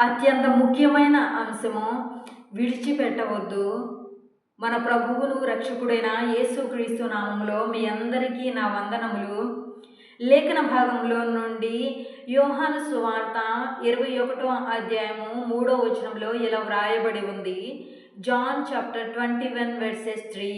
అత్యంత ముఖ్యమైన అంశము విడిచిపెట్టవద్దు. మన ప్రభువును రక్షకుడైన యేసుక్రీస్తు నామంలో మీ అందరికీ నా వందనములు. లేఖన భాగంలో నుండి యోహాను సువార్త ఇరవై ఒకటో అధ్యాయము మూడో వచనంలో ఇలా వ్రాయబడి ఉంది. John chapter twenty one verses three.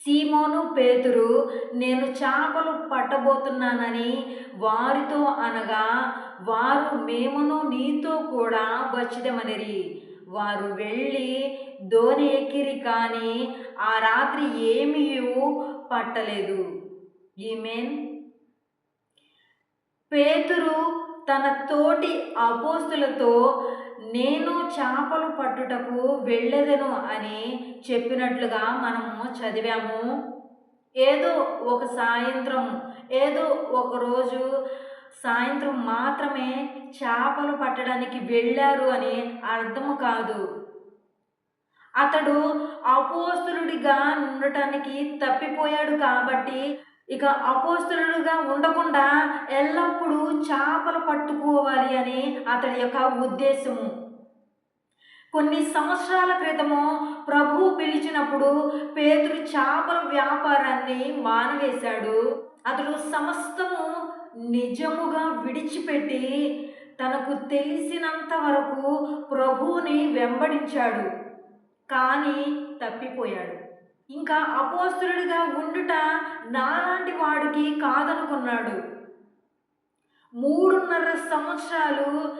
సీమోను పేతురు నేను చేపలు పట్టబోతున్నానని వారితో అనగా వారు మేమును నీతో కూడా వచ్చిదమనిరి వారు వెళ్ళి దోణి ఎక్కిరి కానీ ఆ రాత్రి ఏమీ పట్టలేదు. ఈమెన్. పేతురు తన తోటి అపోస్తులతో నేను చేపలు పట్టుటకు వెళ్ళెదను అని చెప్పినట్లుగా మనము చదివాము. ఏదో ఒక సాయంత్రం ఏదో ఒకరోజు సాయంత్రం మాత్రమే చేపలు పట్టడానికి వెళ్ళారు అని అర్థం కాదు. అతడు అపోస్తులుడిగా ఉండటానికి తప్పిపోయాడు కాబట్టి ఇక అపోస్తులుగా ఉండకుండా ఎల్లప్పుడూ చేపలు పట్టుకోవాలి అని అతడి యొక్క ఉద్దేశము. కొన్ని సంవత్సరాల క్రితము ప్రభువు పిలిచినప్పుడు పేతురు చేపల వ్యాపారాన్ని మానవేశాడు. అతడు సమస్తము నిజముగా విడిచిపెట్టి తనకు తెలిసినంత వరకు ప్రభువుని వెంబడించాడు. కానీ తప్పిపోయాడు. ఇంకా అపోస్తులుడిగా ఉండుట నాలాంటి వాడికి కాదనుకున్నాడు. మూడున్నర సంవత్సరాలు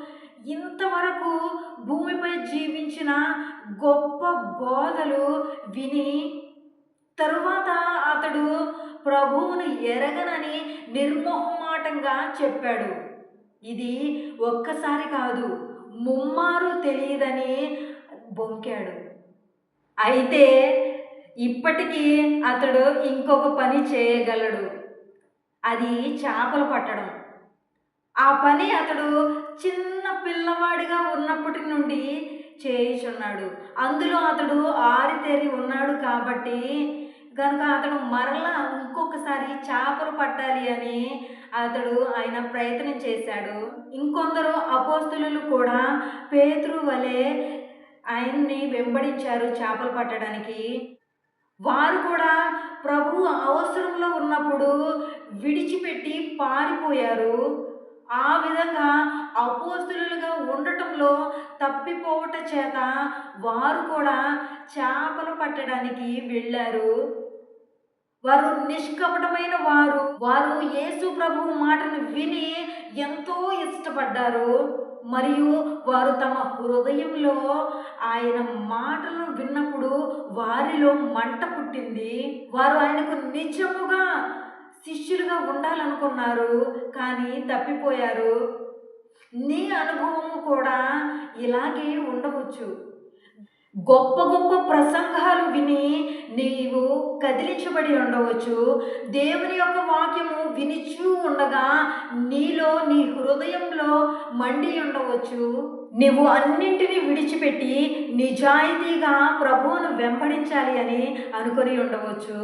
ఇంతవరకు భూమిపై జీవించిన గొప్ప బోధలు విని తరువాత అతడు ప్రభువును ఎరగనని నిర్మోహమాటంగా చెప్పాడు. ఇది ఒక్కసారి కాదు ముమ్మారు తెలియదని బొంకాడు. అయితే ఇప్పటికీ అతడు ఇంకొక పని చేయగలడు. అది చేపలు పట్టడం. ఆ పని అతడు చిన్న పిల్లవాడిగా ఉన్నప్పటి నుండి చేయుచున్నాడు. అందులో అతడు ఆరితేరి ఉన్నాడు కాబట్టి కనుక అతడు మరలా ఇంకొకసారి చేపలు పట్టాలి అని అతడు ఆయన ప్రయత్నం చేశాడు. ఇంకొందరు అపోస్తులు కూడా పేతురు వలె ఆయన్ని వెంబడించారు చేపలు పట్టడానికి. వారు కూడా ప్రభు అవసరంలో ఉన్నప్పుడు విడిచిపెట్టి పారిపోయారు. ఆ విధంగా అపోస్తులుగా ఉండటంలో తప్పిపోవట చేత వారు కూడా చేపలు పట్టడానికి వెళ్ళారు. వారు నిష్కపటమైన వారు. వారు యేసు ప్రభు మాటను విని ఎంతో ఇష్టపడ్డారు. మరియు వారు తమ హృదయంలో ఆయన మాటలను విన్నప్పుడు వారిలో మంట పుట్టింది. వారు ఆయనకు నిజముగా శిష్యులుగా ఉండాలనుకున్నారు కానీ తప్పిపోయారు. నీ అనుభవము కూడా ఇలాగే ఉండవచ్చు. గొప్ప గొప్ప ప్రసంగాలు విని నీవు కదిలించబడి ఉండవచ్చు. దేవుని యొక్క వాక్యము వినిచూ ఉండగా నీలో నీ హృదయంలో మండి ఉండవచ్చు. నీవు అన్నింటినీ విడిచిపెట్టి నిజాయితీగా ప్రభువును వెంబడించాలి అని అనుకొని ఉండవచ్చు.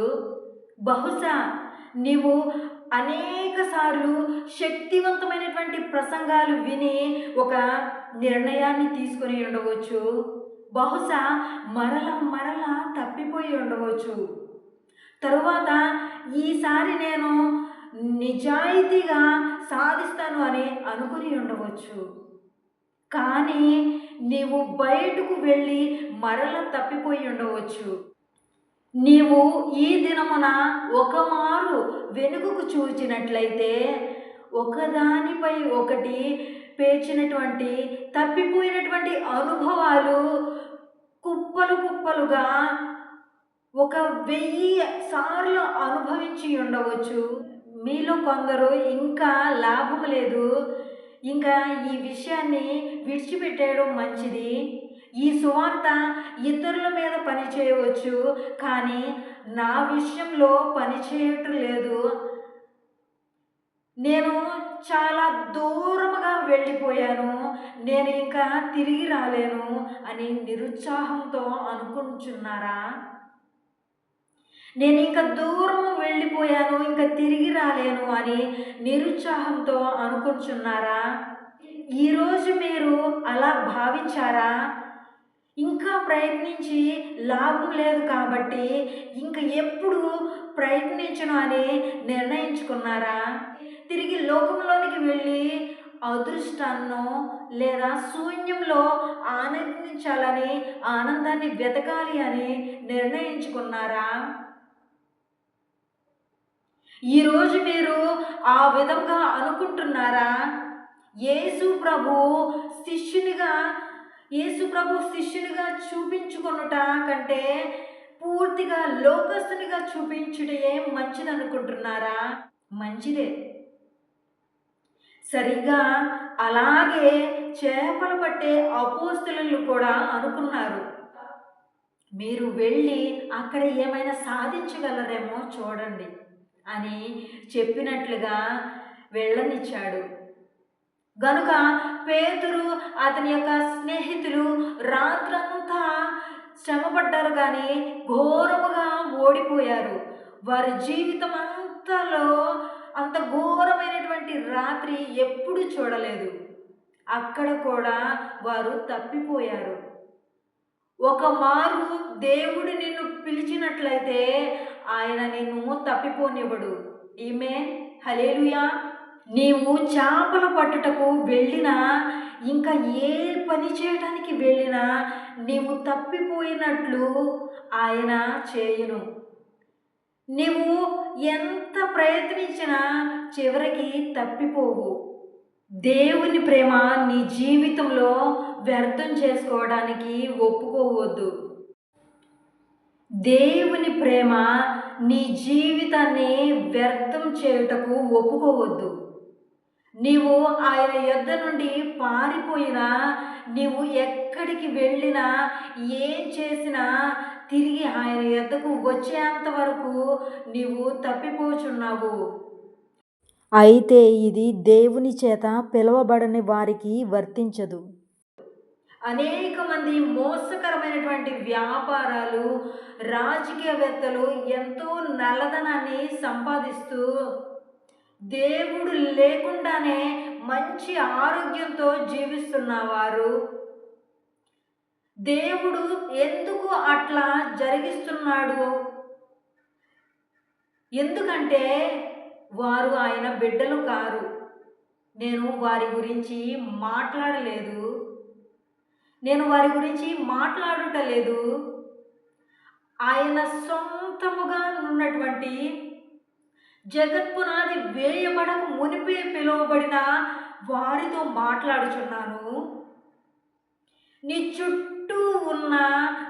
బహుశా నీవు అనేక సార్లు శక్తివంతమైనటువంటి ప్రసంగాలు విని ఒక నిర్ణయాన్ని తీసుకొని ఉండవచ్చు. బహుశా మరల మరల తప్పిపోయి ఉండవచ్చు. తరువాత ఈసారి నేను నిజాయితీగా సాధిస్తాను అని అనుకుని ఉండవచ్చు. కానీ నీవు బయటకు వెళ్ళి మరల తప్పిపోయి ఉండవచ్చు. నీవు ఈ దినమున ఒక మారు వెనుకకు చూచినట్లయితే ఒకదానిపై ఒకటి పేర్చినటువంటి తప్పిపోయినటువంటి అనుభవాలు కుప్పలు కుప్పలుగా ఒక వెయ్యి సార్లు అనుభవించి ఉండవచ్చు. మీలో కొందరు ఇంకా లాభం లేదు. ఇంకా ఈ విషయాన్ని విడిచిపెట్టేయడం మంచిది. ఈ సువార్త ఇతరుల మీద పని చేయవచ్చు కానీ నా విషయంలో పని చేయటం లేదు. నేను చాలా దూరముగా వెళ్ళిపోయాను. నేను ఇంకా తిరిగి రాలేను అని నిరుత్సాహంతో అనుకుంటున్నారా? నేను ఇంకా దూరం వెళ్ళిపోయాను ఇంకా తిరిగి రాలేను అని నిరుత్సాహంతో అనుకుంటున్నారా? ఈరోజు మీరు అలా భావించారా? ఇంకా ప్రయత్నించి లాభం లేదు కాబట్టి ఇంక ఎప్పుడు ప్రయత్నించను అని నిర్ణయించుకున్నారా? తిరిగి లోకంలోనికి వెళ్ళి అదృష్టాన్నో లేదా శూన్యంలో ఆనందించాలని ఆనందాన్ని వెతకాలి అని నిర్ణయించుకున్నారా? ఈరోజు మీరు ఆ విధంగా అనుకుంటున్నారా? యేసు ప్రభు శిష్యునిగా యేసు ప్రభు శిష్యునిగా చూపించుకొనుట కంటే పూర్తిగా లోకస్తునిగా చూపించుటే మంచిదనుకుంటున్నారా? మంచిదే. సరిగా అలాగే చేపలు పట్టే అపోస్తులు కూడా అనుకున్నారు. మీరు వెళ్ళి అక్కడ ఏమైనా సాధించగలరేమో చూడండి అని చెప్పినట్లుగా వెళ్ళనిచ్చాడు. గనుక పేతురు అతని యొక్క స్నేహితులు రాత్రంతా శ్రమపడ్డారు కానీ ఘోరముగా ఓడిపోయారు. వారి జీవితం అంతలో అంత ఘోరమైనటువంటి రాత్రి ఎప్పుడు చూడలేదు. అక్కడ కూడా వారు తప్పిపోయారు. ఒక మారు దేవుడు నిన్ను పిలిచినట్లయితే ఆయన నిన్ను తప్పిపోనివ్వడు. ఈమె హలేలుయా నీవు చేపల పట్టుటకు వెళ్ళినా ఇంకా ఏ పని చేయడానికి వెళ్ళినా నీవు తప్పిపోయినట్లు ఆయన చేయును. నీవు ఎంత ప్రయత్నించినా చివరికి తప్పిపోవు. దేవుని ప్రేమ నీ జీవితంలో వ్యర్థం చేసుకోవడానికి ఒప్పుకోవద్దు. దేవుని ప్రేమ నీ జీవితాన్ని వ్యర్థం చేయుటకు ఒప్పుకోవద్దు. నీవు ఆయన యొద్ద నుండి పారిపోయినా నీవు ఎక్కడికి వెళ్ళినా ఏం చేసినా తిరిగి ఆయన యొద్దకు వచ్చేంత వరకు నీవు తప్పిపోచున్నావు. అయితే ఇది దేవుని చేత పిలువబడని వారికి వర్తించదు. అనేక మంది మోసకరమైనటువంటి వ్యాపారాలు రాజకీయవేత్తలు ఎంతో నల్లధనాన్ని సంపాదిస్తూ దేవుడు లేకుండానే మంచి ఆరోగ్యంతో జీవిస్తున్నవారు. దేవుడు ఎందుకు అట్లా జరిగిస్తున్నాడు? ఎందుకంటే వారు ఆయన బిడ్డలు కారు. నేను వారి గురించి మాట్లాడలేదు. నేను వారి గురించి మాట్లాడుట లేదు ఆయన సొంతముగా ఉన్నటువంటి జగత్పునాది వేయబడక మునిపే పిలువబడిన వారితో మాట్లాడుచున్నాను. నీ చుట్టూ ఉన్న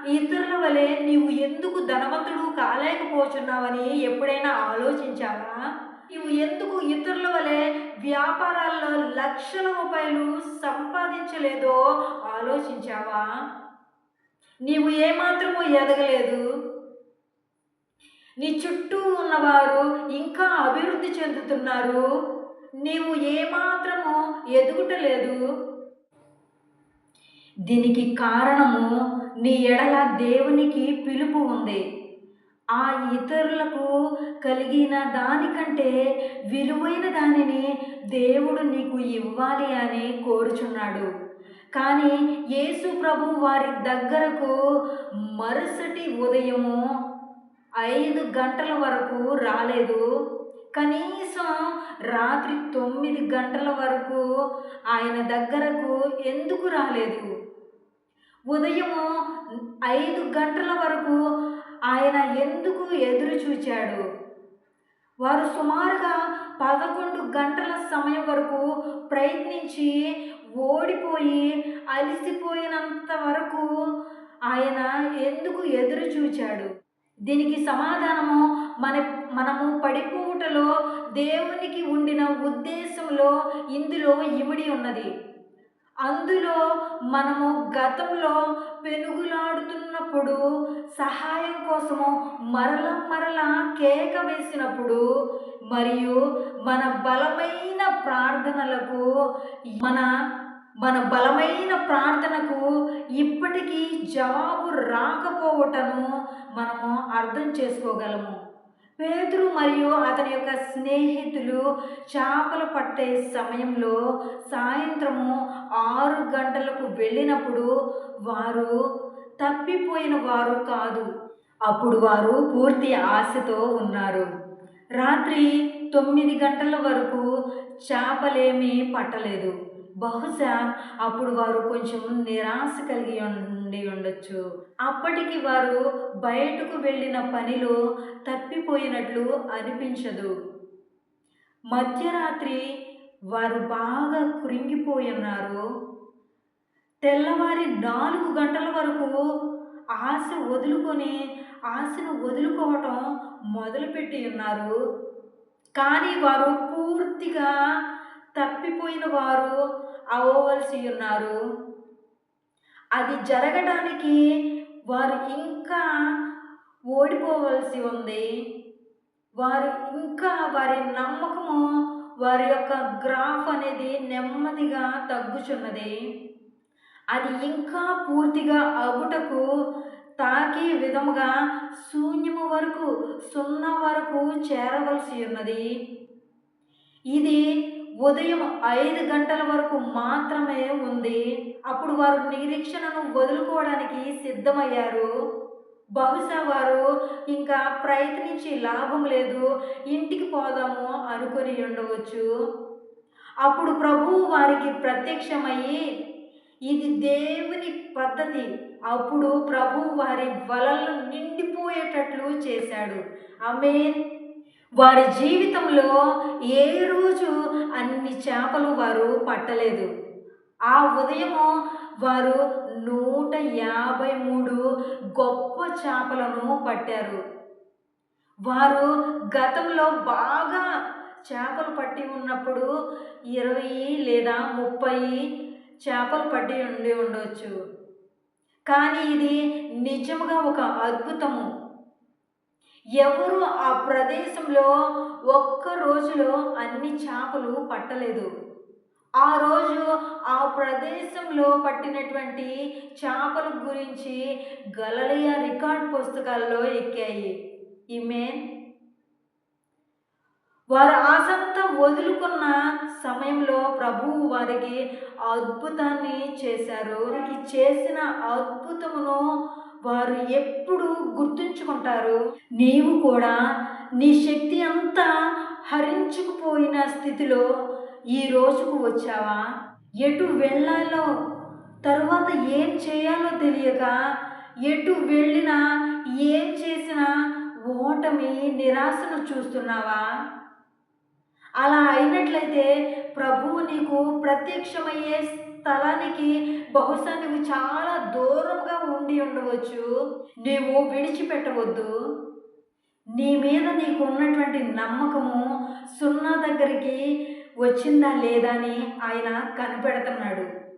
ఇతరుల వలె నీవు ఎందుకు ధనవంతుడు కాలేకపోతున్నావని ఎప్పుడైనా ఆలోచించావా? నీవు ఎందుకు ఇతరుల వలె వ్యాపారాల్లో లక్షల రూపాయలు సంపాదించలేదో ఆలోచించావా? నీవు ఏమాత్రము ఎదగలేదు. నీ చుట్టూ ఉన్నవారు ఇంకా అభివృద్ధి చెందుతున్నారు. నీవు ఏమాత్రము ఎదుగుటలేదు. దీనికి కారణము నీ ఎడల దేవునికి పిలుపు ఉంది. ఆ ఇతరులకు కలిగిన దానికంటే విలువైన దానిని దేవుడు నీకు ఇవ్వాలి అని కోరుచున్నాడు. కానీ యేసు ప్రభు వారి దగ్గరకు మరుసటి ఉదయము ఐదు గంటల వరకు రాలేదు. కనీసం రాత్రి తొమ్మిది గంటల వరకు ఆయన దగ్గరకు ఎందుకు రాలేదు? ఉదయము ఐదు గంటల వరకు ఆయన ఎందుకు ఎదురు చూచాడు? వారు సుమారుగా పదకొండు గంటల సమయం వరకు ప్రయత్నించి ఓడిపోయి అలిసిపోయినంత వరకు ఆయన ఎందుకు ఎదురు చూచాడు? దీనికి సమాధానము మన మనము పడిపూటలో దేవునికి ఉండిన ఉద్దేశంలో ఇందులో ఇమిడి ఉన్నది. అందులో మనము గతంలో పెనుగులాడుతున్నప్పుడు సహాయం కోసము మరల మరల కేక వేసినప్పుడు మరియు మన బలమైన ప్రార్థనలకు మన మన బలమైన ప్రార్థనకు ఇప్పటికీ జవాబు రాకపోవటను మనము అర్థం చేసుకోగలము. పేతురు మరియు అతని యొక్క స్నేహితులు చేపలు పట్టే సమయంలో సాయంత్రము ఆరు గంటలకు వెళ్ళినప్పుడు వారు తప్పిపోయిన వారు కాదు. అప్పుడు వారు పూర్తి ఆశతో ఉన్నారు. రాత్రి తొమ్మిది గంటల వరకు చేపలేమీ పట్టలేదు. బహుశా అప్పుడు వారు కొంచెం నిరాశ కలిగి ఉండి ఉండొచ్చు. అప్పటికి వారు బయటకు వెళ్ళిన పనిలో తప్పిపోయినట్లు అనిపించదు. మధ్యరాత్రి వారు బాగా కృంగిపోయి తెల్లవారి నాలుగు గంటల వరకు ఆశ వదులుకొని ఆశను వదులుకోవటం మొదలుపెట్టి ఉన్నారు. కానీ వారు పూర్తిగా తప్పిపోయిన వారు అవ్వవలసి ఉన్నారు అది జరగడానికి వారు ఇంకా ఓడిపోవలసి ఉంది వారు ఇంకా వారి నమ్మకము వారి యొక్క గ్రాఫ్ అనేది నెమ్మదిగా తగ్గుచున్నది. అది ఇంకా పూర్తిగా అగుటకు తాకే విధముగా శూన్యము వరకు సున్నా వరకు చేరవలసి ఉన్నది ఇది ఉదయం ఐదు గంటల వరకు మాత్రమే ఉంది. అప్పుడు వారు నిరీక్షణను వదులుకోవడానికి సిద్ధమయ్యారు. బహుశా వారు ఇంకా ప్రయత్నించి లాభం లేదు. ఇంటికి పోదాము అనుకొని ఉండవచ్చు. అప్పుడు ప్రభువు వారికి ప్రత్యక్షమయ్యి ఇది దేవుని పద్ధతి. అప్పుడు ప్రభు వారి వలలు నిండిపోయేటట్లు చేశాడు. అమేన్ వారి జీవితంలో ఏ రోజు అన్ని చేపలు వారు పట్టలేదు. ఆ ఉదయము వారు నూట యాభై మూడు గొప్ప చేపలను పట్టారు. వారు గతంలో బాగా చేపలు పట్టి ఉన్నప్పుడు ఇరవై లేదా ముప్పై చేపలు పట్టి ఉండి ఉండవచ్చు కానీ ఇది నిజముగా ఒక అద్భుతము. ఎవరు ఆ ప్రదేశంలో ఒక్క రోజులో అన్ని చేపలు పట్టలేదు. ఆ రోజు ఆ ప్రదేశంలో పట్టినటువంటి చేపల గురించి గలలియా రికార్డ్ పుస్తకాల్లో ఎక్కాయి. ఈమె వారు ఆసంతా వదులుకున్న సమయంలో ప్రభువు వారికి అద్భుతాన్ని చేశారు. వారికి చేసిన అద్భుతమును వారు ఎప్పుడు గుర్తుంచుకుంటారు? నీవు కూడా నీ శక్తి అంతా హరించుకుపోయిన స్థితిలో ఈ రోజుకు వచ్చావా? ఎటు వెళ్ళాలో తర్వాత ఏం చేయాలో తెలియక ఎటు వెళ్ళినా ఏం చేసినా ఓటమి నిరాశను చూస్తున్నావా? అలా అయినట్లయితే ప్రభువు నీకు ప్రత్యక్షమయ్యే స్థలానికి బహుశా నువ్వు చాలా దూరంగా ఉండి ఉండవచ్చు. నీవు విడిచిపెట్టవద్దు. నీ మీద నీకు ఉన్నటువంటి నమ్మకము సున్నా దగ్గరికి వచ్చిందా లేదా అని ఆయన కనిపెడుతున్నాడు.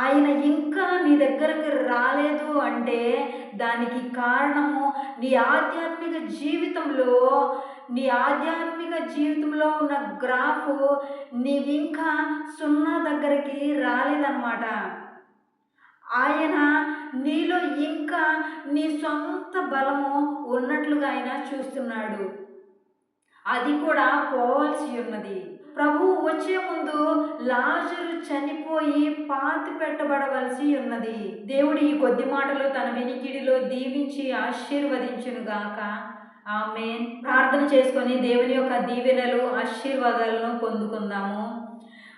ఆయన ఇంకా నీ దగ్గరకు రాలేదు అంటే దానికి కారణము నీ ఆధ్యాత్మిక జీవితంలో నీ ఆధ్యాత్మిక జీవితంలో ఉన్న గ్రాఫ్ నీవింకా సున్నా దగ్గర అనేది రాలేదన్నమాట. ఆయన నీలో ఇంకా నీ సొంత బలము ఉన్నట్లుగా ఆయన చూస్తున్నాడు. అది కూడా పోవాల్సి ఉన్నది. ప్రభువు వచ్చే ముందు లాజరు చనిపోయి పాతి పెట్టబడవలసి ఉన్నది. దేవుడు ఈ కొద్ది మాటలు తన వెనికిడిలో దీవించి ఆశీర్వదించును గాక ఆమె ప్రార్థన చేసుకొని దేవుని యొక్క దీవెనలు ఆశీర్వాదాలను పొందుకుందాము.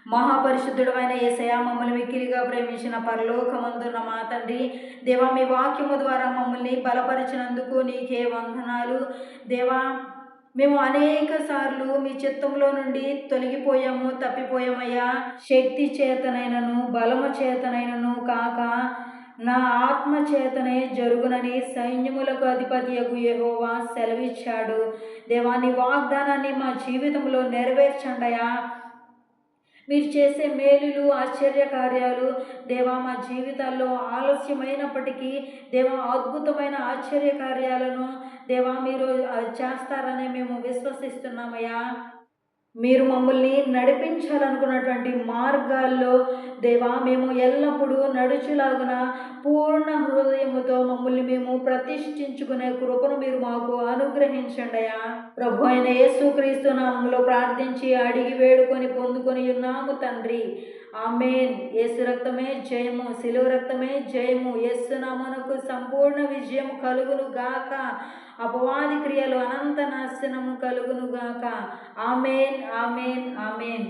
మహాపరిశుద్ధుడమైన ఏసయ మమ్మల్ని మిక్కిలిగా ప్రేమించిన పరలోకమందున్న మా తండ్రి దేవా మీ వాక్యము ద్వారా మమ్మల్ని బలపరిచినందుకు నీకే వందనాలు. దేవా మేము అనేక సార్లు మీ చిత్తంలో నుండి తొలగిపోయాము తప్పిపోయామయ్యా. శక్తి చేతనైనను బలము చేతనైనను కాక నా ఆత్మ చేతనే జరుగునని సైన్యములకు అధిపతి యెహోవా సెలవిచ్చాడు. దేవాని వాగ్దానాన్ని మా జీవితంలో నెరవేర్చండయా మీరు చేసే మేలులు ఆశ్చర్య కార్యాలు దేవా మా జీవితాల్లో ఆలస్యమైనప్పటికీ దేవా అద్భుతమైన ఆశ్చర్య కార్యాలను దేవా మీరు చేస్తారని మేము విశ్వసిస్తున్నామయ్యా. మీరు మమ్మల్ని నడిపించాలనుకున్నటువంటి మార్గాల్లో దేవా మేము ఎల్లప్పుడూ నడుచులాగున పూర్ణ హృదయముతో మమ్మల్ని మేము ప్రతిష్ఠించుకునే కృపను మీరు మాకు అనుగ్రహించండి అయ్యా. ప్రభు అయిన యేసుక్రీస్తు నామంలో ప్రార్థించి అడిగి వేడుకొని పొందుకొని ఉన్నాము తండ్రి. ఆమెన్. యేసు రక్తమే జయము శిలువ రక్తమే జయము. యేసు నామనకు సంపూర్ణ విజయం కలుగును గాక. అపవాది క్రియలు అనంత నాశనము కలుగును గాక. Amen amen amen.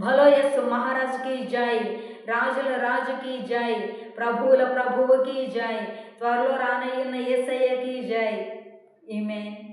భలో యస్సు మహారాజుకి జై. రాజుల రాజుకి జై. ప్రభువుల ప్రభువుకి జై. త్వరలో రానయ్యున్న యేసయ్యకి జై. ఈమెన్